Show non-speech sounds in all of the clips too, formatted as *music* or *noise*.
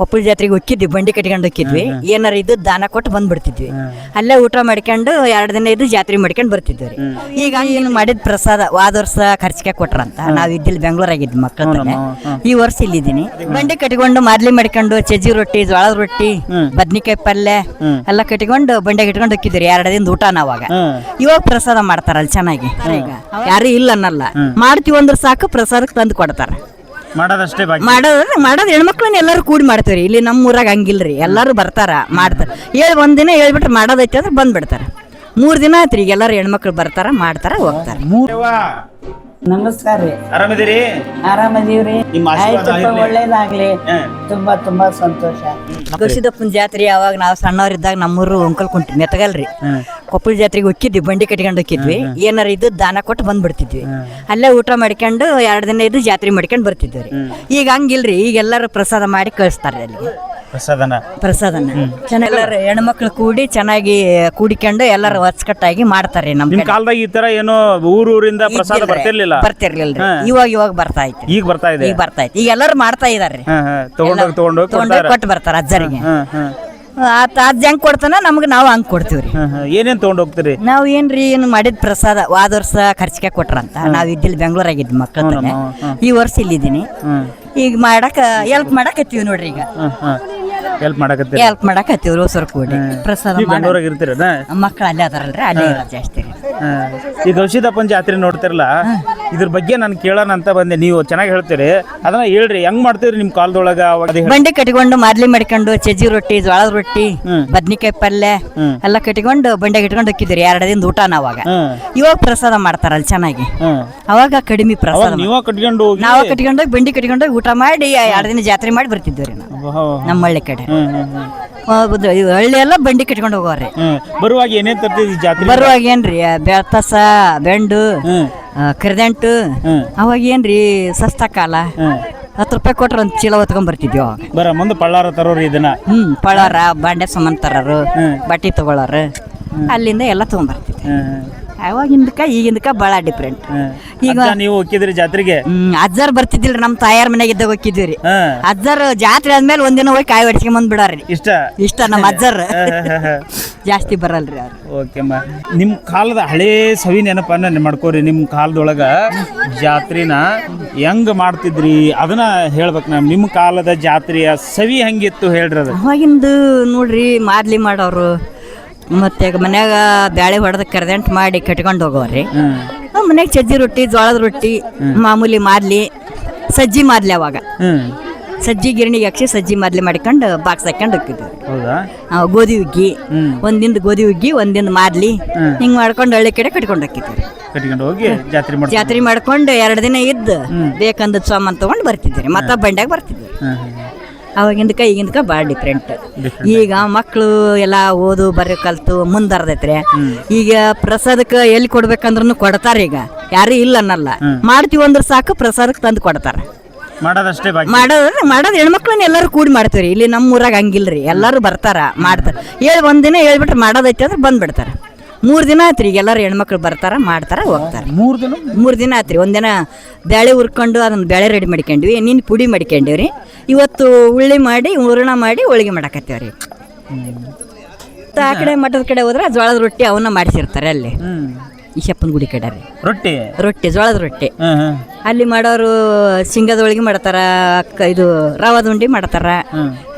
ಕೊಪ್ಪಳ ಜಾತ್ರೆಗೆ ಹೋಗಿದ್ವಿ ಬಂಡಿ ಕಟ್ಕೊಂಡು ಹೋಗಿದ್ವಿ ಏನಾರ ಇದು ದಾನ ಕೊಟ್ಟು ಬಂದ್ಬಿಡ್ತಿದ್ವಿ. ಅಲ್ಲೇ ಊಟ ಮಾಡ್ಕೊಂಡು ಎರಡು ದಿನ ಇದ್ದು ಜಾತ್ರೆ ಮಾಡ್ಕೊಂಡು ಬರ್ತಿದ್ವಿ ರೀ ಈಗ ಏನು ಮಾಡಿದ ಪ್ರಸಾದ ವಾದ ವರ್ಷ ಖರ್ಚಿಗೆ ಕೊಟ್ರಂತ. ನಾವು ಇದ್ದಿಲ್ಲಿ ಬೆಂಗಳೂರಾಗಿದ್ವಿ ಮಕ್ಕಳ ಈ ವರ್ಷ ಇಲ್ಲಿದ್ದೀನಿ. ಬಂಡಿ ಕಟ್ಕೊಂಡು ಮಾದ್ಲಿ ಮಾಡ್ಕೊಂಡು ಚಜ್ಜಿ ರೊಟ್ಟಿ ಜೋಳದ ರೊಟ್ಟಿ ಬದ್ನಿಕಾಯಿ ಪಲ್ಯ ಎಲ್ಲ ಕಟ್ಕೊಂಡು ಬಂಡೆ ಕಟ್ಕೊಂಡು ಹೋಗಿದ್ವಿ ರೀ ಎರಡು ದಿನ ಊಟ ನಾವಾಗ ಇವಾಗ ಪ್ರಸಾದ ಮಾಡ್ತಾರಲ್ಲ ಚೆನ್ನಾಗಿ. ಈಗ ಯಾರು ಇಲ್ಲ ಅನ್ನಲ್ಲ. ಮಾಡ್ತೀವಿ ಅಂದ್ರೆ ಸಾಕು ಪ್ರಸಾದಕ್ಕೆ ತಂದು ಕೊಡ್ತಾರ. ಮಾಡೋದಷ್ಟೇ ಬಾಕಿ. ಮಾಡೋದ್ರೆ ಮಾಡೋದು ಹೆಣ್ಮಕ್ಳನ್ನ ಎಲ್ಲರೂ ಕೂಡಿ ಮಾಡ್ತೀವಿ ಇಲ್ಲಿ ನಮ್ಮ ಊರಾಗ ಹಂಗಿಲ್ರಿ. ಎಲ್ಲರೂ ಬರ್ತಾರ ಮಾಡ್ತಾರೆ. ಹೇಳಿ ಒಂದಿನ ಹೇಳ್ಬಿಟ್ರೆ ಮಾಡೋದೈತೆ ಅಂದ್ರೆ ಬಂದ್ಬಿಡ್ತಾರೆ. ಮೂರು ದಿನ ಆಯ್ತು ಈಗ ಎಲ್ಲರೂ ಹೆಣ್ಮಕ್ಳು ಬರ್ತಾರ ಮಾಡ್ತಾರ ಹೋಗ್ತಾರೆ. ನಮಸ್ಕಾರ ರೀ. ಆರಾಮಿದ್ದೀರಿ? ಆರಾಮದೀವ್ರಿ. ನಿಮ್ಮ ಆಶೀರ್ವಾದ ಆಯ್ತಪ್ಪ ಇರ್ಲಿ. ಒಳ್ಳೇದಾಗ್ಲಿ. ತುಂಬಾ ತುಂಬಾ ಸಂತೋಷ. ಗವಿಸಿದಪ್ಪನ ಜಾತ್ರೆ ಯಾವಾಗ ನಾವು ಸಣ್ಣವರಿದ್ದಾಗ ನಮ್ಮೂರು ಅಂಕಲ್ ಕುಂಟಿ ಮೆತ್ತಗಲ್ರಿ. ಕೊಪ್ಪಳ ಜಾತ್ರೆಗೆ ಹೋಗಿದ್ವಿ ಬಂಡಿ ಕಟ್ಕೊಂಡು ಹೋಗಿದ್ವಿ ಏನಾರ ಇದು ದಾನ ಕೊಟ್ಟು ಬಂದ್ಬಿಡ್ತಿದ್ವಿ. ಅಲ್ಲೇ ಊಟ ಮಾಡ್ಕೊಂಡು ಎರಡು ದಿನ ಇದು ಜಾತ್ರೆ ಮಾಡ್ಕೊಂಡು ಬರ್ತಿದ್ವಿ ರೀ. ಈಗ ಹಂಗಿಲ್ರಿ ಈಗ ಎಲ್ಲರೂ ಪ್ರಸಾದ ಮಾಡಿ ಕಳಿಸ್ತಾರೆ ಅಲ್ಲಿಗೆ. ಪ್ರಸಾದನ? ಪ್ರಸಾದನ. ಚೆನ್ನಾಗಿ ಎಲ್ಲರೂ ಹೆಣ್ಮಕ್ಳು ಕೂಡಿ ಚೆನ್ನಾಗಿ ಕೂಡಿಕೊಂಡು ಎಲ್ಲರೂ ಅಚ್ಚುಕಟ್ಟಾಗಿ ಮಾಡ್ತಾರೆ ನಮ್ ನಿಮ್ ಕಡೆ. ಕಾಲದಾಗ ಈ ತರ ಏನೋ ಊರಿಂದ ಪ್ರಸಾದ ಬರ್ತಿರ್ಲಿಲ್ಲ? ಬರ್ತಿರ್ಲಿಲ್ಲ ಇವಾಗ ಇವಾಗ ಬರ್ತಾ ಐತಿ. ಈಗ ಬರ್ತಾ ಇದೆ? ಈಗ ಬರ್ತಾ ಐತಿ. ಈಗ ಎಲ್ಲರೂ ಮಾಡ್ತಾ ಇದಾರೆ ತಗೊಂಡೋಗಿ ತಗೊಂಡೋಗಿ ಕೊಟ್ಟು ಬರ್ತಾರೆ ಅಜ್ಜರಿಗೆ. ಆತ ಅದ್ ಹೆಂಗ್ ಕೊಡ್ತಾನ ನಮ್ಗೆ ನಾವು ಹಂಗ್ ಕೊಡ್ತೀವ್ರಿ. ಏನೇನ್ ತಗೊಂಡ್ ಹೋಗ್ತೀರಿ? ನಾವ್ ಏನ್ರಿ ಏನ್ ಮಾಡಿದ ಪ್ರಸಾದ ವಾದ ವರ್ಷ ಖರ್ಚಿಗೆ ಕೊಟ್ರಂತ. ನಾವ್ ಇದ್ದಿಲ್ಲಿ ಬೆಂಗಳೂರಾಗಿದ್ವಿ ಮಕ್ಕಳ ಈ ವರ್ಷ ಇಲ್ಲಿದ್ದೀನಿ. ಈಗ ಮಾಡಕ ಹೆಲ್ಪ್ ಮಾಡಕತ್ತೀವಿ ನೋಡ್ರಿ ಈಗ. ಹೆಲ್ಪ್ ಮಾಡಕತ್ತೀವಿ ಹೆಲ್ಪ್ ಮಾಡಕತ್ತೀವ್ರಿ ಹೊಸರು ಕೂಡಿ ಪ್ರಸಾದ ಬೆಂಗಳೂರಾಗ ಇರ್ತೀರನ ಮಕ್ಕಳು ಅಲ್ಲೇ ಅದಾರಲ್ರಿ ಅಲ್ಲೇ ಜಾಸ್ತಿ. ಈ ಗೌಶಿದಪ್ಪನ ಜಾತ್ರೆ ನೋಡ್ತಿರಲ್ಲ? ಇದ್ರ ಬಗ್ಗೆ ನಾನು ಕೇಳೋಣ ಅಂತ ಬಂದೆ. ನೀವು ಚೆನ್ನಾಗಿ ಹೇಳ್ತೀರಿ. ಅದನ್ನ ಹೇಳ್ರಿ. ಹೆಂಗ್ ಮಾಡ್ತೀರಿ ನಿಮ್ ಕಾಲದೊಳಗ ಬಂಡೆ ಅದ್ ಹೇಳ್- ಬಂಡಿ ಕಟ್ಕೊಂಡು ಮಾರ್ಲಿ ಮಾಡ್ಕೊಂಡು ಚಜ್ಜಿ ರೊಟ್ಟಿ ಜೋಳದ ರೊಟ್ಟಿ ಹ್ಮ್. ಬದ್ನಿಕಾಯಿ ಪಲ್ಯ ಹ್ಮ್. ಎಲ್ಲ ಕಟ್ಕೊಂಡು ಬಂಡೆ ಕಟ್ಕೊಂಡು ಹೋಗಿದ್ರಿ ಎರಡು ದಿನ ಊಟ ನಾವಾಗ ಹ್ಮ್. ಇವಾಗ ಪ್ರಸಾದ ಮಾಡ್ತಾರಲ್ಲ ಚೆನ್ನಾಗಿ. ಹ್ಮ್. ಅವಾಗ ಕಡಿಮೆ ಅವಾಗ ಪ್ರಸಾದ ನೀವ ಕಟ್ಕೊಂಡು ಹೋಗಿ. ನಾವು ಕಟ್ಕೊಂಡೋಗಿ ಬಂಡಿ ಕಟ್ಕೊಂಡು ಊಟ ಮಾಡಿ ಎರಡು ದಿನ ಜಾತ್ರೆ ಮಾಡಿ ಬರ್ತಿದ್ವಿ ರೀ ನಾವು. ನಮ್ಮ ಹಳ್ಳಿ ಕಡೆ. ಹ್ಮ್ ಹ್ಮ್ ಹ್ಮ್. ಹೌದು, ಇವ್ ಹಳ್ಳಿ ಎಲ್ಲ ಬಂಡಿ ಕಟ್ಕೊಂಡು ಹೋಗೋರಿ ಹ್ಮ್. ಬರುವಾಗ ಏನೇನ್ ತರ್ತಿದ್ರಿ ಜಾತ್ರೆ? ಬರುವಾಗ ಏನ್ರಿ ಬೆಳ್ತಸ ಬೆಂಡು ಹ್ಮ್. ಕರಿದಂಟು. ಅವಾಗ ಏನ್ರಿ ಸಸ್ತ ಕಾಲ? ಹತ್ತು ರೂಪಾಯಿ ಕೊಟ್ರೆ ಒಂದು ಚೀಲ ಹೊತ್ಕೊಂಡ್ ಬರ್ತಿದ್ವಿ ಅವಾಗ. ಬರ ಮುಂದೆ ಪಳ್ಳಾರ ತರೋರು ಇದನ್ನ ಹ್ಮ್ ಪಳಾರ ಬಾಂಡೆ ಸಾಮಾನು ತರೋರು. ಬಟ್ಟೆ ತಗೊಳ್ಳೋರು ಅಲ್ಲಿಂದ ಎಲ್ಲ ತಗೊಂಡ್ಬರ್ತಿದ್ವಿ ಅವಾಗಿಂದಕ್ಕ ಈಗಿಂದಕ್ಕ ಭಾಳ ಡಿಫ್ರೆಂಟ್ ಈಗ ಅಜ್ಜ ನೀವು ಹೋಗಿದ್ರಿ ಜಾತ್ರೆಗೆ? ಹ್ಮ್ ಅಜ್ಜಾರ್ ಬರ್ತಿದ್ದಿಲ್ರಿ ನಮ್ಮ ತಾಯಾರ ಮನೆಗೆ ಇದ್ದಾಗ ಹೋಗಿದ್ವಿ ರೀ ಅಜ್ಜಾರ್ ಜಾತ್ರೆ ಆದ್ಮೇಲೆ ಒಂದಿನ ಹೋಗಿ ಕಾಯಿ ಹೊಡ್ಸ್ಕೊಂಡ್ ಬಂದ್ ಬಿಡಾರಿ ಇಷ್ಟ ಇಷ್ಟ ನಮ್ಮ ಅಜ್ಜಾರ್. *laughs* ಜಾಸ್ತಿ ಬರಲ್ರಿ ಅವ್ರು. ಓಕೆಮ್ಮ ನಿಮ್ಮ ಕಾಲದ ಹಳೇ ಸವಿ ನೆನಪನ್ನ ಮಾಡ್ಕೋರಿ. ನಿಮ್ಮ ಕಾಲದೊಳಗ ಜಾತ್ರೆನ ಹೆಂಗ್ ಮಾಡ್ತಿದ್ರಿ? ಅದನ್ನ ಹೇಳ್ಬೇಕು ನಾವು. ನಿಮ್ಮ ಕಾಲದ ಜಾತ್ರೆಯ ಸವಿ ಹೆಂಗಿತ್ತು ಹೇಳ್ರಿ ಅದು ಅವಾಗಿಂದು ನೋಡ್ರಿ ಮಾದ್ಲಿ ಮಾಡೋರು ಮತ್ತೆ ಮನ್ಯಾಗ ಬ್ಯಾಳೆ ಹೊಡೆದ ಕರೆದಂಟ್ ಮಾಡಿ ಕಟ್ಕೊಂಡು ಹೋಗೋರಿ. ಮನ್ಯಾಗ ಚಜ್ಜಿ ರೊಟ್ಟಿ ಜೋಳದ ರೊಟ್ಟಿ ಮಾಮೂಲಿ ಮಾರ್ಲಿ ಸಜ್ಜಿ ಮಾರ್ಲಿ ಅವಾಗ. ಸಜ್ಜಿ ಗಿರಣಿಗೆ ಹಾಕಿ ಸಜ್ಜಿ ಮಾರ್ಲಿ ಮಾಡ್ಕೊಂಡು ಬಾಕ್ಸ್ ಹಾಕೊಂಡು ಹೋಗ್ತಿದ್ವಿ ಗೋಧಿ ಹುಗ್ಗಿ. ಹ್ಮ್. ಒಂದಿಂದ ಗೋಧಿ ಹುಗ್ಗಿ ಒಂದಿಂದ ಮಾರ್ಲಿ ಹಿಂಗ್ ಮಾಡ್ಕೊಂಡು ಹಳ್ಳಿ ಕಡೆ ಕಟ್ಕೊಂಡು ಹೋಗ್ತಿದ್ವಿ ಜಾತ್ರೆ ಮಾಡ್ಕೊಂಡು ಎರಡು ದಿನ ಇದ್ದು ಬೇಕಂದ ಸಾಮಾನು ತಗೊಂಡು ಬರ್ತಿದ್ವಿ ಮತ್ತೆ ಬಂಡ್ಯಾಗ ಬರ್ತಿದ್ವಿ ಅವಾಗಿಂದಕ್ಕ ಈಗಿಂದಕ್ಕೆ ಭಾಳ ಡಿಫ್ರೆಂಟ್ ಈಗ ಮಕ್ಕಳು ಎಲ್ಲ ಓದು ಬರ ಕಲ್ತು ಮುಂದರ್ದೈತ್ರಿ. ಈಗ ಪ್ರಸಾದಕ್ಕೆ ಎಲ್ಲಿ ಕೊಡ್ಬೇಕಂದ್ರೂ ಕೊಡ್ತಾರ ಈಗ. ಯಾರು ಇಲ್ಲ ಅನ್ನಲ್ಲ. ಮಾಡ್ತೀವಿ ಅಂದ್ರೆ ಸಾಕು ಪ್ರಸಾದಕ್ಕೆ ತಂದು ಕೊಡ್ತಾರ. ಮಾಡೋದಷ್ಟೇ ಬಾಕಿ. ಮಾಡೋದ್ರೆ ಮಾಡೋದು ಹೆಣ್ಮಕ್ಳನ್ನ ಎಲ್ಲರೂ ಕೂಡಿ ಮಾಡ್ತೀವಿ ಇಲ್ಲಿ ನಮ್ಮ ಊರಾಗ ಹಂಗಿಲ್ರಿ. ಎಲ್ಲರೂ ಬರ್ತಾರ ಮಾಡ್ತಾರೆ. ಹೇಳಿ ಒಂದಿನ ಹೇಳ್ಬಿಟ್ರೆ ಮಾಡೋದೈತಿ ಅಂದ್ರೆ ಬಂದ್ಬಿಡ್ತಾರ. ಮೂರು ದಿನ ಆತ್ರಿ ಈಗ ಎಲ್ಲರೂ ಹೆಣ್ಮಕ್ಳು ಬರ್ತಾರ ಮಾಡ್ತಾರ ಹೋಗ್ತಾರ. ಮೂರು ದಿನ? ಮೂರು ದಿನ ಆತ್ರಿ ಒಂದಿನ ಬೇಳೆ ಹುರ್ಕೊಂಡು ಅದನ್ನ ಬೇಳೆ ರೆಡಿ ಮಾಡ್ಕೊಂಡ್ವಿ ನಿನ್ನ ಪುಡಿ ಮಾಡ್ಕೊಂಡೀವಿ ಇವತ್ತು ಉಳ್ಳಿ ಮಾಡಿ ಹೂರ್ಣ ಮಾಡಿ ಹೋಳಿಗೆ ಮಾಡಕತ್ತೀವಿ ರೀ ಆ ಕಡೆ ಮಠದ ಕಡೆ ಹೋದ್ರೆ ಜೋಳದ ರೊಟ್ಟಿ ಅವನ್ನ ಮಾಡಿಸಿರ್ತಾರೆ ಅಲ್ಲಿ. ಈಶಪ್ಪನ ಗುಡಿ ಕಡೆ ರೀ. ರೊಟ್ಟಿ? ರೊಟ್ಟಿ ಜೋಳದ ರೊಟ್ಟಿ. ಅಲ್ಲಿ ಮಾಡೋರು ಶೇಂಗಾದ ಹೋಳಿಗೆ ಮಾಡ್ತಾರ ಇದು ರವಾದ ಉಂಡಿ ಮಾಡ್ತಾರ.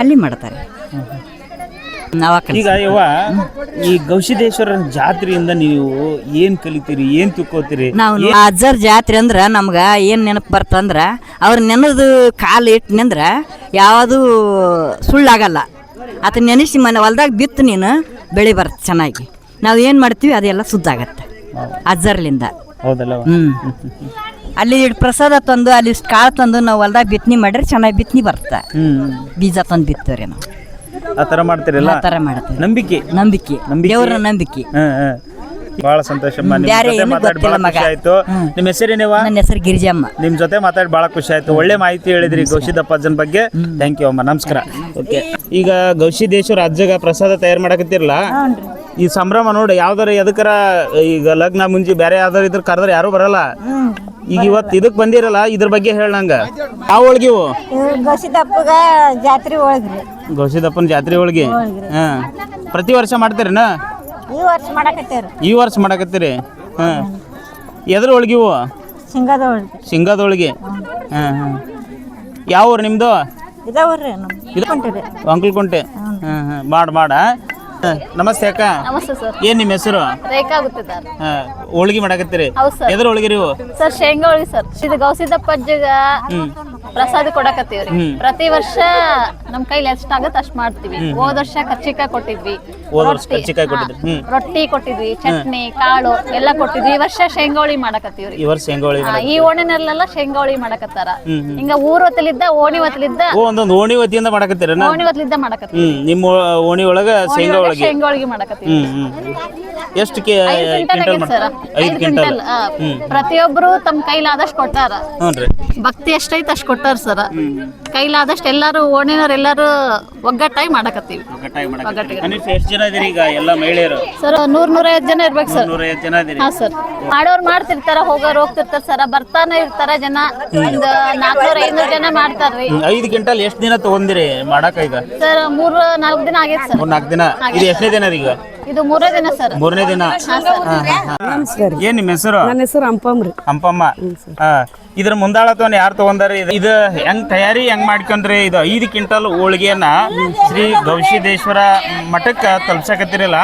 ಅಲ್ಲಿ ಮಾಡ್ತಾರೆ. ಈಗ ಯಾವ ಈ ಗೌಶಿದೇಶ್ವರ ಜಾತ್ರೆಯಿಂದ ನೀವು ಏನ್ ಕಲಿತೀರಿ ಏನ್ ತಿಳ್ಕೊತೀರಿ? ನಾವು ಅಜ್ಜರ್ ಜಾತ್ರೆ ಅಂದ್ರ ನಮ್ಗ ಏನ್ ನೆನಪು ಬರ್ತಂದ್ರ ಅವ್ರ ನೆನದು ಕಾಲು ಇಟ್ಟನಂದ್ರ ಯಾವುದು ಸುಳ್ಳಾಗಲ್ಲ. ಅತ ನೆನೆಸಿ ಮನೆ ಹೊಲ್ದಾಗ ಬಿತ್ತು ನೀನು ಬೆಳೆ ಬರುತ್ತೆ ಚೆನ್ನಾಗಿ. ನಾವು ಏನು ಮಾಡ್ತೀವಿ ಅದೆಲ್ಲ ಸುದ್ದಾಗತ್ತೆ. ಅಜ್ಜರ್ಲಿಂದ ಹೌದಲ್ಲ ಹ್ಞೂ ಹ್ಮ್. ಅಲ್ಲಿ ಪ್ರಸಾದ ತಂದು ಅಲ್ಲಿ ಕಾಳು ತಂದು ನಾವು ಹೊಲ್ದಾಗ ಬಿತ್ತನೆ ಮಾಡಿದ್ರೆ ಚೆನ್ನಾಗಿ ಬಿತ್ತನೆ ಬರುತ್ತೆ ಬೀಜ ತಂದು ಬಿತ್ತವ್ರಿ ನಾವು. ಆ ಮಾಡ್ತೀರಲ್ಲ? ಥರ ಮಾಡ್ತೀವಿ. ನಂಬಿಕೆ. ನಂಬಿಕೆ. ನಂಬಿಕೆ. ದೇವ್ರ ನಂಬಿಕೆ. ಹಾ ಹ್ಮ್ ಬಹಳ ಸಂತೋಷಮ್ಮ ನಿಮ್ ಬ್ಯಾರೆ ಜೊತೆ ಏನೂ ಮಾತಾಡಿ ಬಹಳ ಗೊತ್ತಿಲ್ಲ ಮಗ. ಖುಷಿ ಆಯ್ತು. ನಿಮ್ಮ ಹೆಸರೇನೇವ ನನ್ನ ಹೆಸರು ಗಿರಿಜಮ್ಮ. ನಿಮ್ ಜೊತೆ ಮಾತಾಡಿ ಬಹಳ ಖುಷಿ ಆಯ್ತು. ಒಳ್ಳೆ ಮಾಹಿತಿ ಹೇಳಿದ್ರಿ ಗೌಶಿದಪ್ಪ ಅಜ್ಜನ ಬಗ್ಗೆ. ಥ್ಯಾಂಕ್ ಯು ಅಮ್ಮ. ನಮಸ್ಕಾರ. ಓಕೆ. ಈಗ ಗೌಶಿದೇಶ್ವರ ಅಜ್ಜಗ ಪ್ರಸಾದ ತಯಾರು ಮಾಡಕತ್ತಿರಲ್ಲ? ಈ ಸಂಭ್ರಮ ನೋಡಿ ಯಾವ್ದಾರ ಎದಕ್ಕರ ಈಗ ಲಗ್ನ ಮುಂಜಿ ಬೇರೆ ಯಾವ್ದಾರ ಇದ್ರ ಕರೆದ್ರೆ ಯಾರು ಬರಲ್ಲ. ಈಗ ಇವತ್ತು ಇದಕ್ ಬಂದಿರಲ್ಲ ಇದ್ರ ಬಗ್ಗೆ ಹೇಳಂಗ ಆ ಯಾವ ಹೋಳ್ಗಿ ಇವು? ಗಸಿದಪ್ಪಗ ಜಾತ್ರೆ ಒಳಗ್ರಿ ಗೋಸಿದಪ್ಪನ ಜಾತ್ರೆ ಹೋಳ್ಗಿ? ಹಾ. ಪ್ರತಿ ವರ್ಷ ಮಾಡ್ತೀರಿ ಈ ವರ್ಷ ಮಾಡಕತ್ತೀರಿ ಈ ವರ್ಷ ಮಾಡಕತ್ತೀರಿ? ಹಾ. ಎದ್ರ ಹೋಳ್ಗಿ ಇವು? ಶೇಂಗಾದ ಒಳಗ್ರಿ ಶೇಂಗಾದ ಹೋಳ್ಗಿ. ಹಾ ಹಾ. ಯಾವ ಊರು ನಿಮ್ದು? ಇದಾವ್ರಿ ನಮ್ ಕೊಂಟಿರಿ ಅಂಕಲ್ ಕುಂಟೆ. ಹಾ ಹಾ. ಮಾಡ್ ಮಾಡ. ನಮಸ್ತೆ ಅಕ್ಕ. ನಮಸ್ತೆ ಸರ್. ಏನ್ ನಿಮ್ಮ ಹೆಸರು? ರೇಖಾ ಮಾಡಾಕತ್ತೀರಿ ಹಾ ಹೋಳ್ಗಿ ಮಾಡಕತ್ತೀರಿ? ಹೌದು ಸರ್. ಎದ್ರ ಹೋಳ್ಗಿ ನೀವು ಸರ್ ಶೇಂಗಾ ಹೋಳಿಗೆ ಸರ್. ಇದು ಗೌಸಿದಪ್ಪ ಅಜ್ಜಗ ಪ್ರಸಾದ ಕೊಡಕತ್ತೀವ್ರಿ. ಪ್ರತಿ ವರ್ಷ ನಮ್ ಕೈಲಿ ಎಷ್ಟಾಗತ್ತೆ ಅಷ್ಟ್ ಮಾಡ್ತೀವಿ. ಹೋದ ವರ್ಷ ಕರ್ಚಿಕಾಯಿ ಕೊಟ್ಟಿದ್ವಿ. ಹೋದ ವರ್ಷ ರೊಟ್ಟಿ, ಕರ್ಚಿಕಾಯಿ ಕೊಟ್ಟಿದ್ರಿ. ಹ್ಮ್. ರೊಟ್ಟಿ ಕೊಟ್ಟಿದ್ವಿ ಚಟ್ನಿ ಕಾಳು ಎಲ್ಲ ಕೊಟ್ಟಿದ್ವಿ. ಈ ವರ್ಷ ಶೇಂಗೋಳಿ ಮಾಡಕತ್ತೀವ್ರಿ. ಈ ವರ್ಷ ಹಾ, ಈ ಓಣಿನಲ್ಲೆಲ್ಲ ಶೇಂಗೋಳಿ ಮಾಡಕತ್ತಾರ. ಹಿಂಗ ಊರ್ ಹೊತ್ತಲಿದ್ದ ಓಣಿ ಹೊತ್ತಲಿದ್ದ ಓ ಒಂದೊಂದು ಓಣಿ ವತಿಯಿಂದ ಮಾಡಕತ್ತೀರ ಓಣಿ ಹೊತ್ತಲಿದ್ದ ಮಾಡಕತ್ತೀವಿ ಹ್ಮ್ ನಿಮ್ಮ ಓಣಿ ಒಳಗ ಶೇಂಗಾ ಓಣಿ ಒಳಗೆ ಹೋಳ್ಗಿ ಶೇಂಗಾ ಹೋಳಿಗೆ ಮಾಡಕತ್ತೀವಿ ಹ್ಮ್ ಹ್ಮ್. ಎಷ್ಟು ಕೆ ಕ್ವಿಂಟಲ್ ಐದು ಕ್ವಿಂಟಲ್. ಪ್ರತಿಯೊಬ್ರು ತಮ್ಮ ಕೈಲಾದಷ್ಟು ಕೊಟ್ಟಾರ. ಹ್ಞೂ ರೀ. ಭಕ್ತಿ ಎಷ್ಟೈತೆ ಅಷ್ಟು ಕೊಟ್ಟಾರ ಸರ್. ಕೈಲಾದಷ್ಟು ಎಲ್ಲಾರು ಓಣಿನವ್ರು ಎಲ್ಲಾರು ಒಗ್ಗಟ್ಟಾಗಿ ಮಾಡಕತ್ತೀವಿ. ಎಷ್ಟು ಜನ ಇದೀರಿ ಈಗ ಎಲ್ಲ ಮಹಿಳೆಯರು? ಸರ್ ನೂರ್ ನೂರೈವತ್ತು ಜನ ಇರ್ಬೇಕು ಸರ್. ನೂರೈವತ್ತು ಜನ ಇದೀರಿ. ಹಾ ಸರ್. ಮಾಡೋರು ಮಾಡ್ತಿರ್ತಾರ ಹೋಗೋರು ಹೋಗ್ತಿರ್ತಾರ ಸರ್. ಬರ್ತಾನೆ ಇರ್ತಾರ ಜನ. ಒಂದ್ ನಾಲ್ಕುನೂರ ಐನೂರು ಜನ ಮಾಡ್ತಾರ್ರಿ. ಐದ್ ಕ್ವಿಂಟಲ್ ಎಷ್ಟು ದಿನ ತಗೊಂಡಿರಿ ಮಾಡಾಕ ಈಗ? ಸರ್ ಮೂರ್ ನಾಲ್ಕು ದಿನ ಆಗೈತೆ ಸರ್. ನಾಲ್ಕು ದಿನ. ಇದು ಎಷ್ಟನೇ ದಿನ ರೀ ಈಗ? ಇದು ಮೂರನೇ ದಿನ ಸರ್. ಮೂರನೇ ದಿನ. ಹಾ. ಏನ್ ನಿಮ್ಮ ಹೆಸರು? ನನ್ನ ಹೆಸರು ಅಂಪಮ್ರಿ ಅಂಪಮ್ಮ ಹಾ ಇದ್ರ ಮುಂದಾಳತ್ವನ ಯಾರು ತಗೊಂಡಾರಿ? ಇದು- ಇದು ಹೆಂಗ್ ತಯಾರಿ ಹೆಂಗ್ ಮಾಡ್ಕೊಂಡ್ರಿ? ಇದು ಐದು ಕ್ವಿಂಟಲ್ ಹೋಳಿಗೆಯನ್ನ ಶ್ರೀ ಗವಿಸಿದ್ದೇಶ್ವರ ಮಠಕ್ಕೆ ತಲುಪ್ಸಕತ್ತಿರಲ್ಲ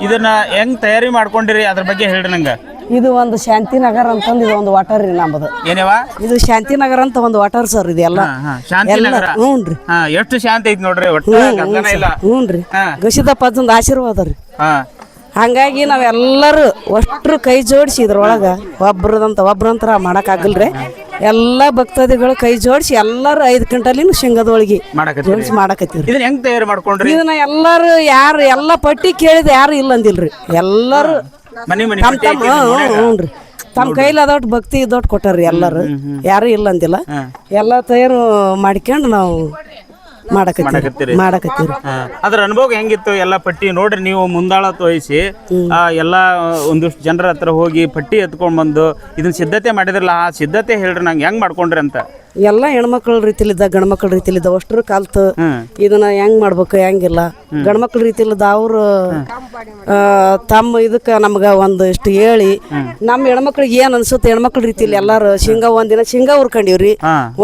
ಇದನ್ನ ಹೆಂಗ್ ತಯಾರಿ ಮಾಡ್ಕೊಂಡಿರಿ? ಅದ್ರ ಬಗ್ಗೆ ಹೇಳ್ರಿ ನಂಗ. ಇದು ಒಂದು ಶಾಂತಿನಗರ ಅಂತಂದು ಇದು ಒಂದು ವಾಟರ್ ರೀ ನಮ್ದು. ಇದು ಇದು ಶಾಂತಿನಗರ ಅಂತ ಒಂದು ವಾಟರ್ ಸರ್ ಇದೆಲ್ಲ ಎಲ್ಲ. ಹ್ಞೂನ್ರಿ ಎಷ್ಟು ಶಾಂತಿ ಐತಿ ನೋಡ್ರಿ ಹ್ಞೂನ್ರಿ. ಗಸಿದಪ್ಪ ಅಜ್ಜಂದು ಆಶೀರ್ವಾದ ರೀ. ಹಂಗಾಗಿ ನಾವೆಲ್ಲರೂ ಅಷ್ಟ್ರು ಕೈ ಜೋಡಿಸಿ ಇದ್ರೊಳಗೆ ಒಬ್ರದಂತ ಒಬ್ರಂತರ ಮಾಡೋಕ್ಕಾಗಲ್ರಿ. ಎಲ್ಲ ಭಕ್ತಾದಿಗಳು ಕೈ ಜೋಡಿಸಿ ಎಲ್ಲರೂ ಐದು ಕ್ವಿಂಟಲಿನ ಶೇಂಗದೊಳಗೆ ಜೋಡಿಸಿ ಮಾಡಕತ್ತೀವಿ ಇದನ್ನ ಹೆಂಗ್ ತಯಾರಿ ಮಾಡ್ಕೊಂಡ್ರಿ? ಇದನ್ನ ಎಲ್ಲರೂ ಯಾರು ಎಲ್ಲ ಪಟ್ಟಿ ಕೇಳಿದ ಯಾರು ಇಲ್ಲ ಅಂದಿಲ್ರಿ. ಎಲ್ಲರೂ ಮನಿ ಮನಿ ತಮ್ಮ ಕೈಲಿ ಅದೊಟ್ಟು ಭಕ್ತಿ ಇದೊಟ್ಟು ಕೊಟ್ಟಾರ್ರಿ ಎಲ್ಲರೂ. ಯಾರು ಇಲ್ಲ ಅಂದಿಲ್ಲ. ಎಲ್ಲ ತಯಾರು ಮಾಡ್ಕೊಂಡು ನಾವು ಮಾಡಕತ್ತೀರಿ. ಮಾಡಕತ್ತೀವಿ. ಅದ್ರ ಅನುಭವ ಹೆಂಗಿತ್ತು? ಎಲ್ಲ ಪಟ್ಟಿ ನೋಡ್ರಿ ನೀವು ಮುಂದಾಳ ತೋರಿಸಿ ಆ ಎಲ್ಲ ಒಂದಿಷ್ಟು ಜನರ ಹತ್ರ ಹೋಗಿ ಪಟ್ಟಿ ಎತ್ಕೊಂಡ್ ಬಂದು ಇದನ್ನ ಸಿದ್ಧತೆ ಮಾಡಿದ್ರಲ್ಲ ಆ ಸಿದ್ಧತೆ ಹೇಳ್ರಿ ನಂಗೆ ಹೆಂಗ್ ಮಾಡ್ಕೊಂಡ್ರಿ ಅಂತ. ಎಲ್ಲ ಹೆಣ್ಮಕ್ಳ ರೀತಿಲಿದ್ದ ಗಂಡ್ಮಕ್ಳ ರೀತಿಲಿದ್ದ ಅಷ್ಟ್ರ ಕಲ್ತು ಇದನ್ನ ಹೆಂಗ್ ಮಾಡ್ಬೇಕು ಹೆಂಗಿಲ್ಲ. ಗಂಡ್ಮಕ್ಳ ರೀತಿಲಿದ್ದ ಅವ್ರು ತಮ್ಮ ಇದಕ್ಕೆ ನಮ್ಗೆ ಒಂದಿಷ್ಟು ಹೇಳಿ ನಮ್ಮ ಹೆಣ್ಮಕ್ಳಿಗೆ ಏನ್ ಅನ್ಸುತ್ತೆ ಹೆಣ್ಮಕ್ಳ ರೀತಿಲಿ ಎಲ್ಲಾರು ಶೇಂಗಾ ಒಂದಿನ ಶೇಂಗಾ ಉರ್ಕೊಂಡಿವ್ರಿ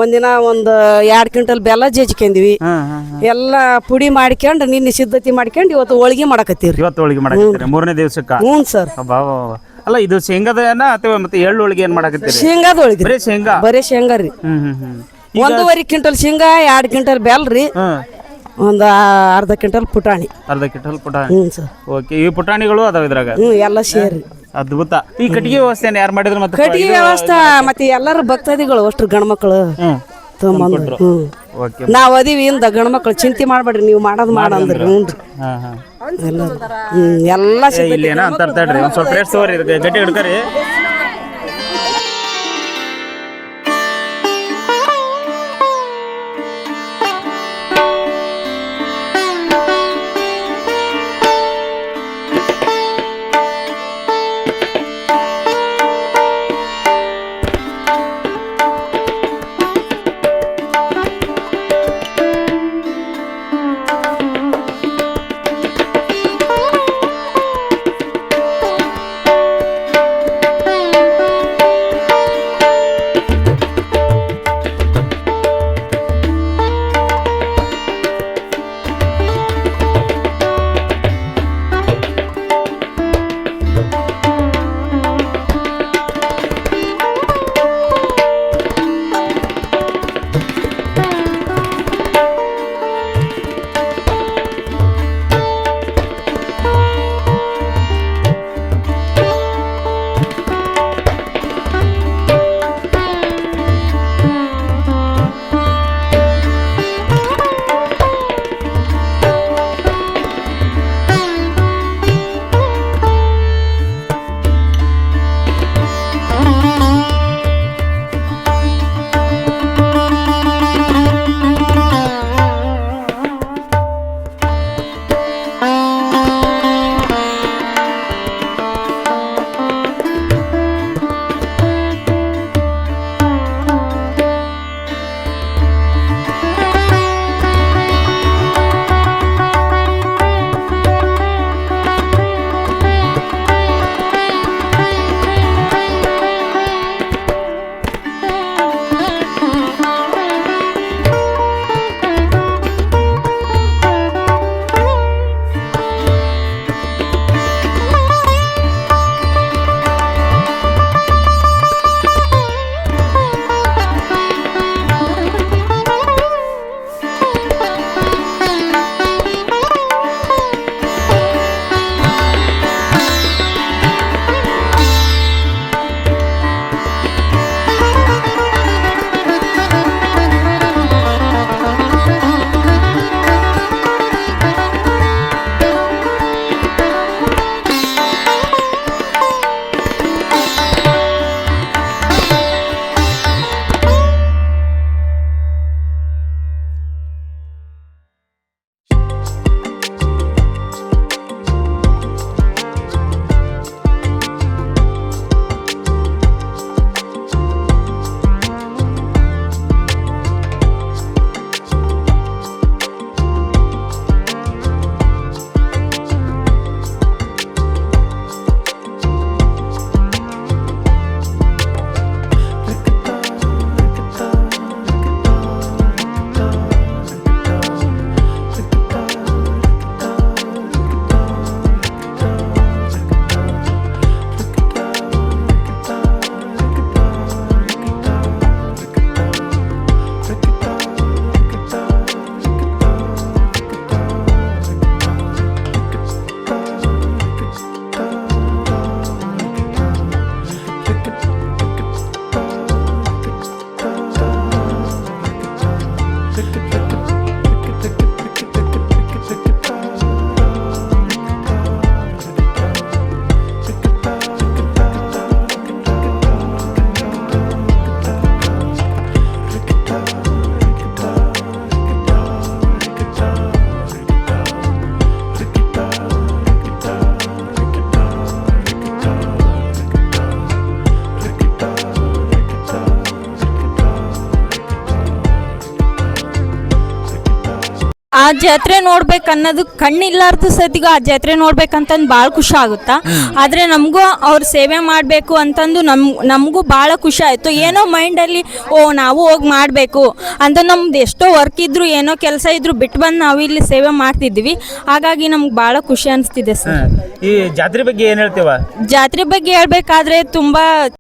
ಒಂದಿನ ಒಂದು ಎರಡ್ ಕ್ವಿಂಟಲ್ ಬೆಲ್ಲ ಜಜ್ಕೊಂಡ್ವಿ. ಎಲ್ಲ ಪುಡಿ ಮಾಡ್ಕೊಂಡು ನಿನ್ನೆ ಸಿದ್ಧತೆ ಮಾಡ್ಕೊಂಡು ಇವತ್ತು ಹೋಳಿಗೆ ಮಾಡಕತ್ತೀವ್ರಿ. ಇವತ್ತು ಹೋಳಿಗೆ ಮಾಡಕತ್ತೀರಿ. ಮೂರನೇ ದಿವಸಕ್ಕೆ? ಹ್ಞೂ ಸರ್. ಅಲ್ಲ ಇದು ಶೇಂಗಾದನ ಅಥವಾ ಮತ್ತೆ ಎಳ್ಳು ಹೋಳಿಗೆ ಏನ್ ಮಾಡಕತ್ತೀರಿ? ಶೇಂಗಾದ ಹೋಳಿಗೆ ಬರೀ ಶೇಂಗಾ? ಬರೀ ಶೇಂಗಾ ರೀ. ಹ್ಮ್ ಹ್ಮ್ ಹ್ಮ್. ಒಂದೂವರೆ ಕ್ವಿಂಟಲ್ ಶೇಂಗಾ ಎರಡು ಕ್ವಿಂಟಲ್ ಬೆಲ್ಲ ರೀ. ಹ್ಮ್. ಒಂದು ಅರ್ಧ ಕ್ವಿಂಟಲ್ ಪುಟಾಣಿ. ಅರ್ಧ ಕ್ವಿಂಟಲ್ ಪುಟಾಣಿ. ಹ್ಞೂ ಸರ್. ಓಕೆ ಈ ಪುಟಾಣಿಗಳು ಅದಾವ ಇದ್ರಾಗ? ಹ್ಞೂ ಎಲ್ಲ ಸೇರಿ. ಅದ್ಭುತ. ಈ ಕಟ್ಟಿಗೆ ವ್ಯವಸ್ಥೆನ ಯಾರು ಮಾಡಿದ್ರು ಮತ್ತೆ ಕಟ್ಟಿಗೆ ವ್ಯವಸ್ಥೆ ಮತ್ತೆ ಎಲ್ಲರೂ ಭಕ್ತಾದಿಗಳು ಅಷ್ಟು ಗಂಡ್ಮಕ್ಳು ಹ್ಮ್. ತೊಗೊಂಬಂದ್ರು. ಹ್ಞೂ ಓಕೆ. ನಾವ್ ಅದೀವಿ ಇಂದ ಗಂಡ್ಮಕ್ಳು ಚಿಂತೆ ಮಾಡಬೇಡ್ರಿ ನೀವು ಮಾಡೋದು ಮಾಡಂದ್ರಿ ಹ್ಞೂ ಹ್ಞೂ ಎಲ್ಲ ಸಿಗ್ತೈತಿ. ಇಲ್ಲಿ ಏನೋ ಅಂತ ತಡ್ರಿ ಒಂದ್ ಸ್ವಲ್ಪ ರೇಟ್ ತಗೋರಿ ಇದಕ್ಕೆ ಗಟ್ಟಿ ಹಿಡ್ಕರಿ. ಆ ಜಾತ್ರೆ ನೋಡ್ಬೇಕು ಅನ್ನೋದು ಕಣ್ಣಿಲ್ಲಾರ್ದು ಸತಿಗೂ ಆ ಜಾತ್ರೆ ನೋಡ್ಬೇಕಂತಂದು ಭಾಳ ಖುಷಿ ಆಗುತ್ತಾ? ಆದರೆ ನಮಗೂ ಅವ್ರ ಸೇವೆ ಮಾಡಬೇಕು ಅಂತಂದು ನಮ್ ನಮಗೂ ಭಾಳ ಖುಷಿ ಆಯಿತು. ಏನೋ ಮೈಂಡಲ್ಲಿ ಓ ನಾವು ಹೋಗಿ ಮಾಡಬೇಕು ಅಂತ ನಮ್ದು ಎಷ್ಟೋ ವರ್ಕ್ ಇದ್ರು ಏನೋ ಕೆಲಸ ಇದ್ರು ಬಿಟ್ಟು ಬಂದು ನಾವು ಇಲ್ಲಿ ಸೇವೆ ಮಾಡ್ತಿದ್ವಿ. ಹಾಗಾಗಿ ನಮ್ಗೆ ಭಾಳ ಖುಷಿ ಅನಿಸ್ತಿದೆ ಸರ್. ಈ ಜಾತ್ರೆ ಬಗ್ಗೆ ಏನು ಹೇಳ್ತೇವ? ಜಾತ್ರೆ ಬಗ್ಗೆ ಹೇಳ್ಬೇಕಾದ್ರೆ ತುಂಬ